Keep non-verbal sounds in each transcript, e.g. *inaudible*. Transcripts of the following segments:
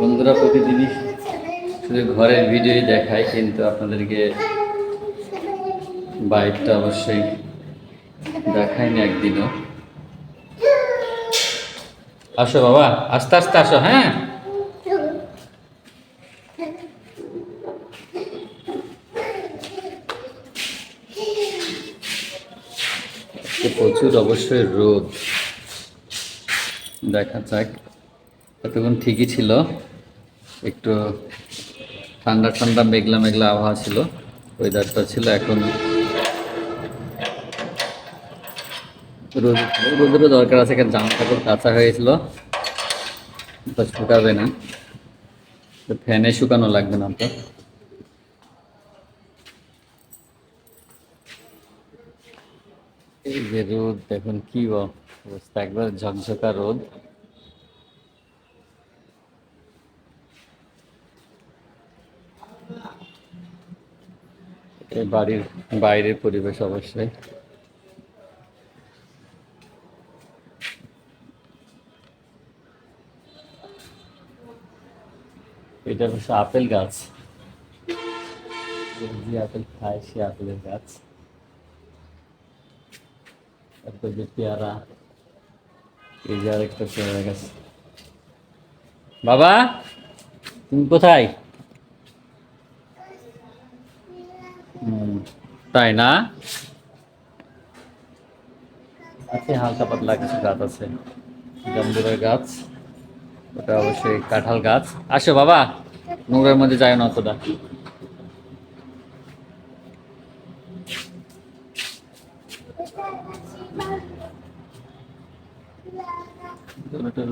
বন্ধুরা, প্রতিদিনই শুধু ঘরের ভিডিওই দেখায় কিন্তু আপনাদেরকে বাইকটা অবশ্যই দেখায়নি একদিনও। আসো বাবা, আস্তে আস্তে আসো হ্যাঁ? প্রচুর অবশ্যই রোদ। দেখা যাক। এতক্ষণ ঠিকই ছিল। একটু ঠান্ডা ঠান্ডা মেঘলা মেঘলা আবহাওয়া ছিল ওয়েদারটা ছিল, এখন রোদ রোদেরও দরকার আছে কারণ জামা কাপড় কাঁচা হয়েছিল শুকাবে না। তো ফ্যানে শুকানো লাগবে না তো। এই যে রোদ দেখুন কি অবস্থা? একবার ঝকঝকা রোদ। বাড়ির বাইরের পরিবেশ অবশ্যই। এটা হচ্ছে আপেল গাছ। যে আপেল খায় সে আপেলের গাছ। তারপর যে পেয়ারা, এই যে আরেকটা পেয়ারা গাছ। বাবা, তুমি কোথায় হুম, তাই না? আছে হালকা পাতলা কিছু গাছ আছে। জামরুলের গাছ, ওটা অবশ্যই কাঁঠাল গাছ। আসো বাবা, নোংরার মধ্যে যায় না অতটা।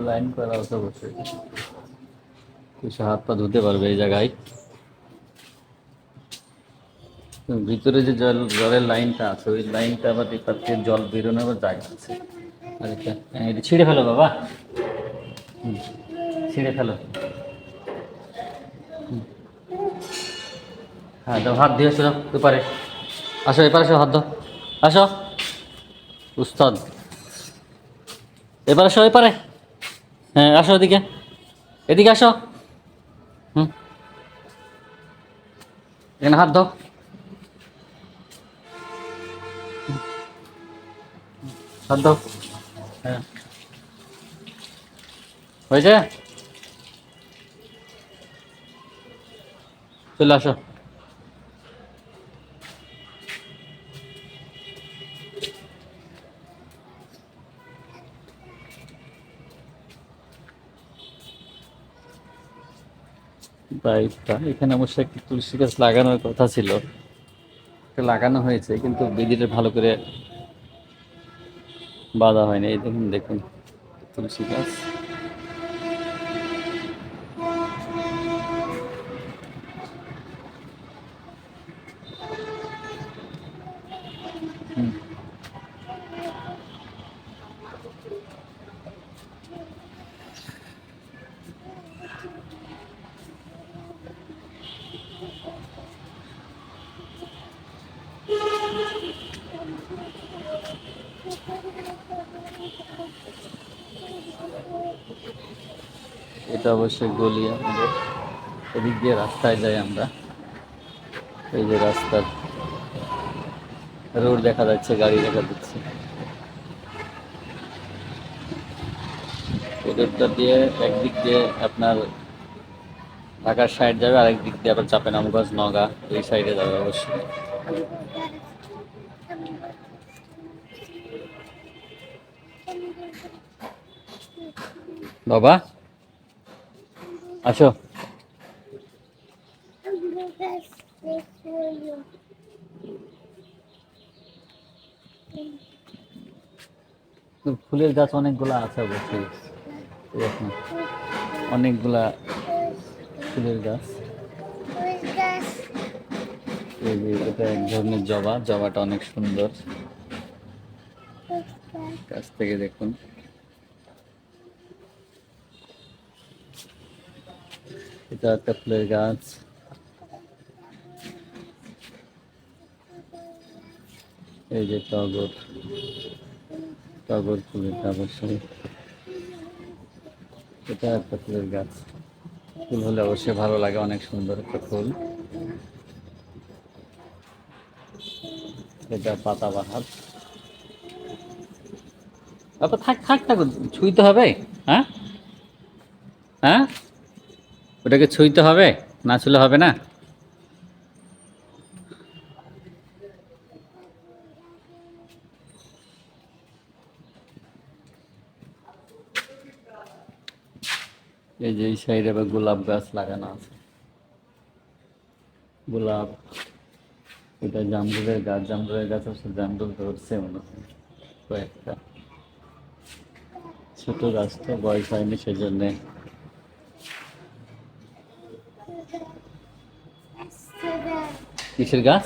লাইন করা আছে অবশ্যই। কিছু হাত পা ধুতে পারবে এই জায়গায়। ভিতরে যে জল, জলের লাইনটা আছে, ওই লাইনটা আবার এপার থেকে জল আবার জায়গা আছে। আর এটা ছিঁড়ে ফেলো বাবা। ছিঁড়ে ফেলো। হ্যাঁ দাও, হাত দিয়ে আসো এপারে। আসো এপারে আসো, হাত দাও। আসো। উস্তাদ। এবার আসো, এপারে। হ্যাঁ আসো এদিকে। এদিকে আসো। হুম। এখানে হাত দাও। হ্যাঁ। হয়েছে? চলে আসো। এখানে অবশ্য একটি তুলসী গাছ লাগানোর কথা ছিল। লাগানো হয়েছে, কিন্তু বিধিটা ভালো করে বাঁধা হয়নি এই দেখুন দেখুন তুলসী গাছ হুম। এটা অবশ্যই গলি আমাদের এদিক দিয়ে রাস্তায় যাই আমরা। এই যে রাস্তার রোড দেখা যাচ্ছে, গাড়ি দেখা যাচ্ছে। রোডটা দিয়ে একদিক দিয়ে আপনার ঢাকার সাইড যাবে আরেক দিক দিয়ে আবার চাপেনামগঞ্জ নগা, এই সাইডে যাবে অবশ্যই। বাবা, আসো। ফুলের গাছ অনেকগুলা আছে অবশ্যই। অনেকগুলা ফুলের গাছ। এটা এক ধরনের জবা, জবাটা অনেক সুন্দর। কাছ থেকে দেখুন। এটা একটা ফুলের গাছ। এই যে টগর টগর ফুলের অবশ্যই এটা একটা ফুলের গাছ। ফুল হলে অবশ্যই ভালো লাগে, অনেক সুন্দর একটা ফুল। এটা পাতা বাহার। তারপর থাক থাক থাক ছুঁইতে হবে হ্যাঁ? ওটাকে ছুঁইতে হবে? না ছুলে হবে না? এই যে এই সাইডে আবার গোলাপ গাছ লাগানো আছে। গোলাপ, এটা জামরুলের গাছ জামরুলের গাছ আছে, জামরুল ধরছে মনে হয়, কয়েকটা। ছোট গাছটা বয়স হয়নি সেই not.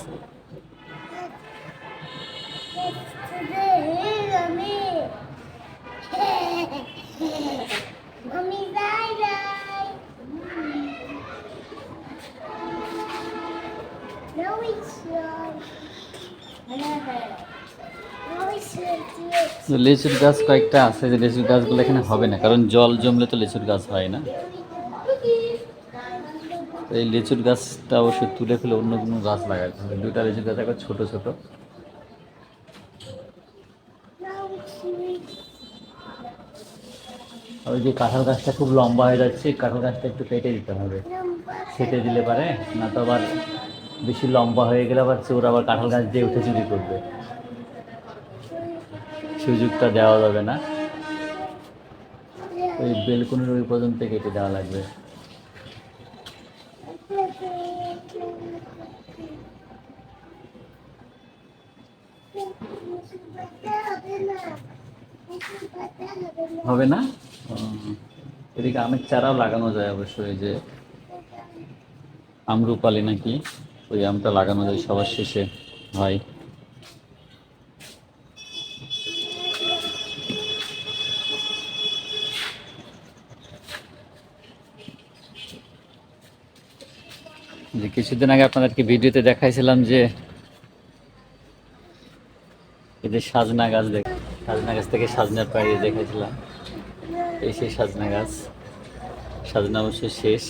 তো লিচুর গাছ কয়েকটা আছে যে লিচুর গাছগুলো এখানে হবে না কারণ জল জমলে তো লিচুর গাছ হয় না এই লিচুর গাছটা অবশ্যই তুলে ফেলে অন্য কোনো গাছ লাগাতে হবে দুটা লিচুর গাছ একবার ছোটো, ছোট। ওই যে কাঁঠাল গাছটা খুব লম্বা হয়ে যাচ্ছে কাঁঠাল গাছটা একটু কেটে দিতে হবে। কেটে দিলে পারে, না তো আবার বেশি লম্বা হয়ে গেলে আবার চোর আবার কাঁঠাল গাছ দিয়ে উঠে চুরি করবে। সুযোগটা দেওয়া যাবে না। ওই বেলকুনির ওই পর্যন্ত কেটে দেওয়া লাগবে। হবে না? এদিকে আমের চারাও লাগানো যায় অবশ্যই যে আমরূপালি নাকি? ওই আমটা লাগানো যায় সবার শেষে, হয়। যে কিছুদিন আগে আপনাদেরকে ভিডিওতে দেখাইছিলাম যে এদের সাজনা গাছ দেখ সাজনা গাছ থেকে সাজনার পাড়ি দেখাইছিলাম এই সেই সাজনা গাছ সাজনা অবশ্য শেষ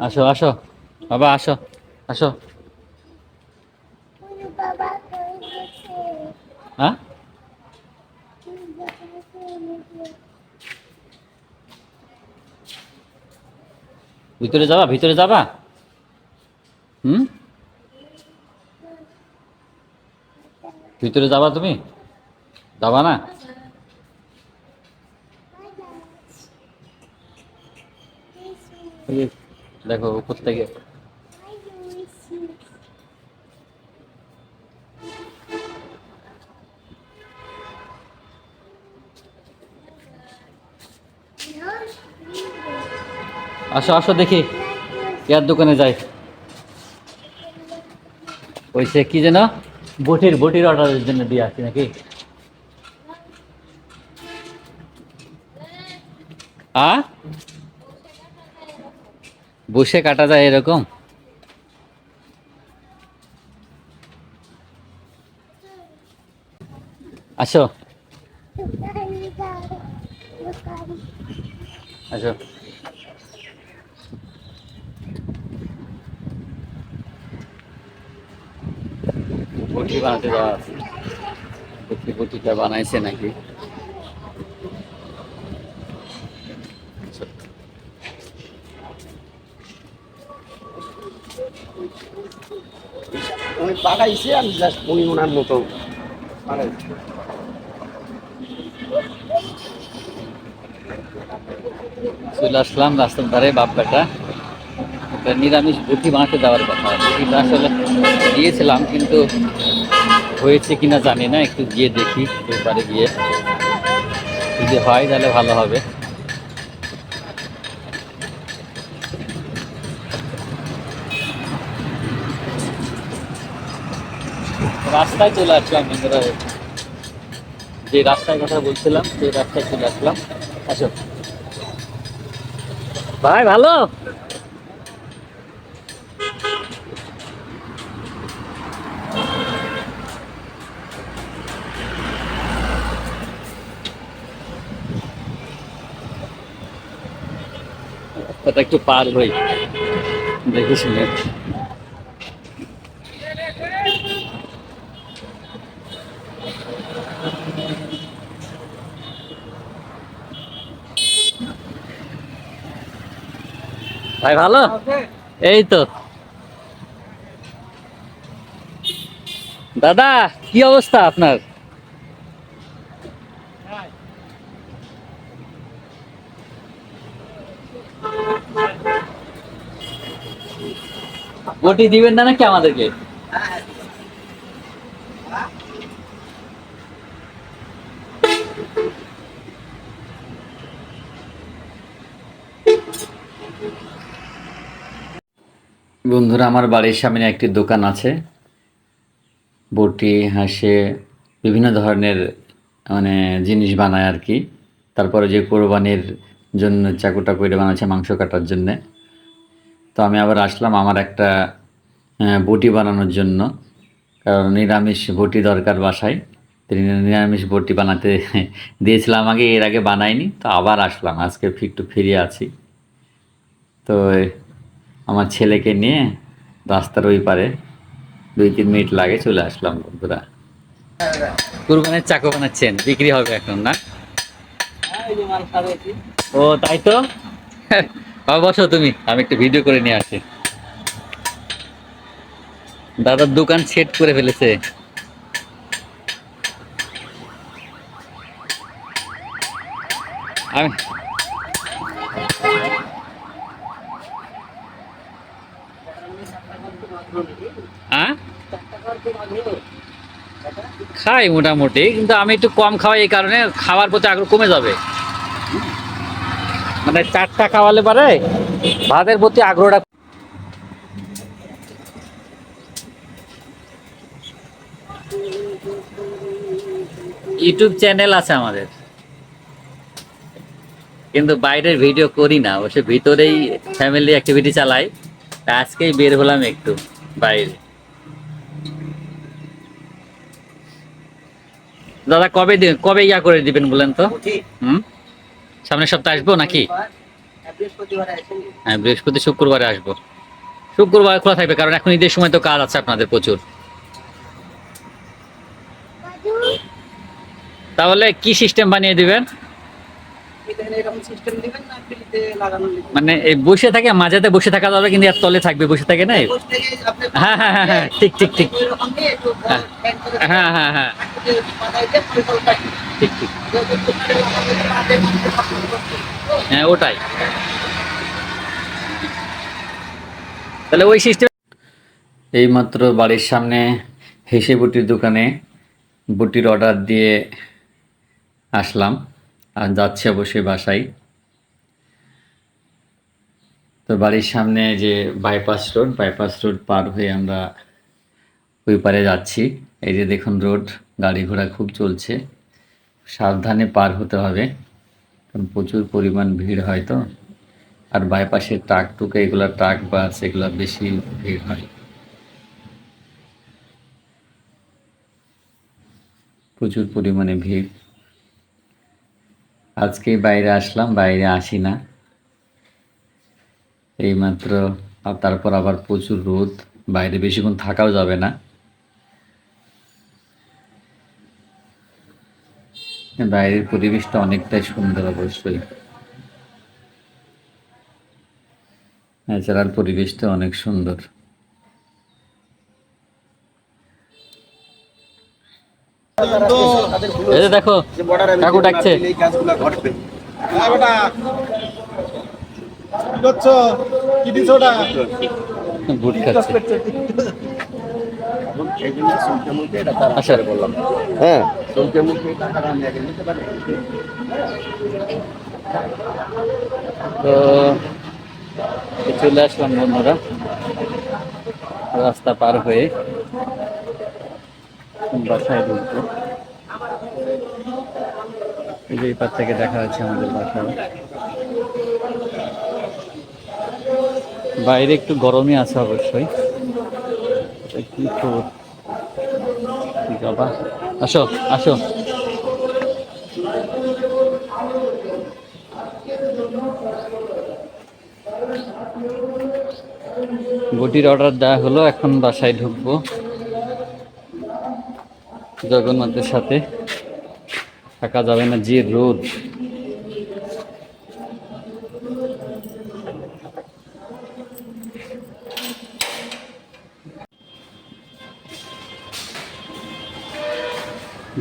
আসো আসো বাবা আসো আসো হ্যাঁ? ভিতরে যাবা ভিতরে যাবা। হুম? ভিতরে যাবা তুমি? যাবা না? দেখো উপর থেকে আসো আসো দেখি। ইয়ার দোকানে যাই। ওই সে কি যেন? বটির বটির অর্ডারের জন্য দিয়ে আসছি নাকি? আ? বসে কাটা যায় এরকম? আসো। আসো। বটি বানাতে যাওয়া আছে দেখি বটিটা বানাইছে নাকি? উনি পাঠাইছে আমি জাস্ট উনি ওনার মতো পাঠাইছে চলে আসলাম রাস্তার ধারে বাপকাটা একটা নিরামিষ বটি বানাতে দেওয়ার কথা। বটিটা আসলে দিয়েছিলাম কিন্তু হয়েছে কিনা জানি না, একটু গিয়ে দেখি, এবারে গিয়ে। যদি হয় তাহলে ভালো হবে। রাস্তায় চলে আসলাম যে রাস্তায় কথা বলছিলাম, সেই রাস্তায় চলে আসলাম। আসো। ভাই, ভালো? একটু পার হই। দেখে শুনে। ভাই ভালো? এই তো। দাদা কি অবস্থা আপনার? বটি দিবেন না নাকি আমাদেরকে? বন্ধুরা, আমার বাড়ির সামনে একটি দোকান আছে। বটি, হাঁসে, বিভিন্ন ধরনের মানে জিনিস বানায় আর কি। তারপরে যে কোরবানির জন্য চাকুটা করে বানাচ্ছে মাংস কাটার জন্যে। তো আমি আবার আসলাম আমার একটা বটি বানানোর জন্য। কারণ নিরামিষ বটি দরকার বাসায়। তিনি নিরামিষ বটি বানাতে *laughs* দিয়েছিলাম আগে, এর আগে বানাইনি, তো আবার আসলাম। আজকে একটু ফিরে আছি। তো আমার ছেলেকে নিয়ে রাস্তার ওই পারে দুই, তিন মিনিট লাগে চলে আসলাম বন্ধুরা। কুরবানের চাকু বানাচ্ছেন, বিক্রি হবে এখন, না? ও, তাই তো? *laughs* বসো তুমি, আমি একটু ভিডিও করে নিয়ে আসি। দাদার দোকান সেট করে ফেলেছে। আমি খাই মোটামুটি, কিন্তু আমি একটু কম খাওয়াই এই কারণে খাওয়ার প্রতি আগ্রহ কমে যাবে। মানে চারটা খাওয়ালে পারে, ভাতের প্রতি আগ্রহটা ইউটিউব চ্যানেল আছে আমাদের। কিন্তু বাইরের ভিডিও করি না অবশ্য ভিতরেই ফ্যামিলি অ্যাক্টিভিটি চালাই। তা আজকেই বের হলাম একটু বাইরে। দাদা কবে দি- কবে ইয়া করে দিবেন বলেন তো? হুম? সামনের সপ্তাহে আসব নাকি? হ্যাঁ বৃহস্পতি শুক্রবারে আসব। শুক্রবার খোলা থাকবে কারণ এখন ঈদের সময় তো কাজ আছে আপনাদের প্রচুর। তাহলে কি সিস্টেম বানিয়ে দিবেন? মানে এই বসে থাকে মাঝেতে বসে থাকা যাবে কিন্তু এর তলে থাকবে বসে থাকে না? হ্যাঁ হ্যাঁ হ্যাঁ হ্যাঁ ঠিক ঠিক ঠিক। হ্যাঁ। হ্যাঁ হ্যাঁ ঠিক ঠিক। হ্যাঁ ওটাই। তাহলে ওই সিস্টেম এইমাত্র বাড়ির সামনে হেসে বুটির দোকানে বুটির অর্ডার দিয়ে আসলাম, আর যাচ্ছে অবশ্যই বাসায়। তো বাড়ির সামনে যে বাইপাস রোড বাইপাস রোড পার হয়ে আমরা ওই পারে যাচ্ছি। এই যে দেখুন রোড, গাড়ি ঘোড়া খুব চলছে। সাবধানে পার হতে হবে, কারণ প্রচুর পরিমাণ ভিড় হয় তো। আর বাইপাসে ট্রাক টুকে এগুলা ট্রাক বাস এগুলো বেশি ভিড় হয়। প্রচুর পরিমাণে ভিড়। আজকেই বাইরে আসলাম, বাইরে আসি না। এইমাত্র আর তারপর আবার প্রচুর রোদ, বাইরে বেশিক্ষণ থাকাও যাবে না। বাইরের পরিবেশটা অনেকটাই সুন্দর অবশ্যই। ন্যাচারাল পরিবেশটা অনেক সুন্দর। আচ্ছা। হ্যাঁ। মুখে টাকাটা আমি আগে নিতে পারি। তো চলে আসলাম বন্ধুরা। রাস্তা পার হয়ে। বাসায় ঢুকবো। এই যে এই পার থেকে দেখা যাচ্ছে আমাদের বাসা বাইরে একটু গরমই আছে অবশ্যই। কি খবর বাবা আসো আসো। গুটির অর্ডার দেওয়া হলো, এখন বাসায় ঢুকবো। জগন্নাথের সাথে থাকা যাবে না যে রোদ।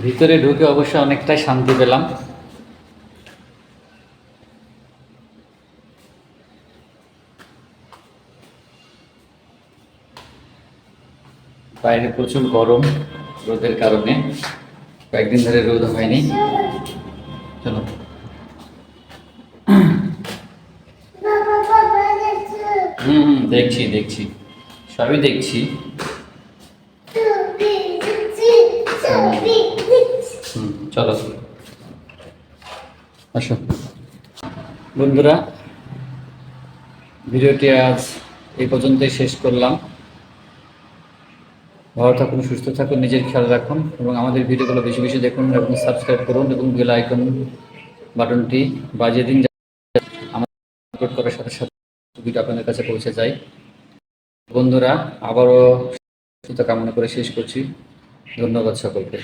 ভিতরে ঢুকে অবশ্য অনেকটাই শান্তি পেলাম। বাইরে প্রচুর গরম। রোদের কারণে কয়েকদিন ধরে রোদ হয়নি। চলো। হুম হুম, দেখছি দেখছি। সবই দেখছি। চলো। আসো। বন্ধুরা, ভিডিওটি আজ এই পর্যন্তই শেষ করলাম। ভালো থাকুন, সুস্থ থাকুন, নিজের খেয়াল রাখুন এবং আমাদের ভিডিওগুলো বেশি বেশি দেখুন এবং সাবস্ক্রাইব করুন এবং বেল আইকন বাটনটি বাজিয়ে দিন আপলোড করার সাথে সাথে ভিডিও আপনাদের কাছে পৌঁছে যায়। বন্ধুরা, আবারও সুস্থতা কামনা করে শেষ করছি। ধন্যবাদ সকলকে।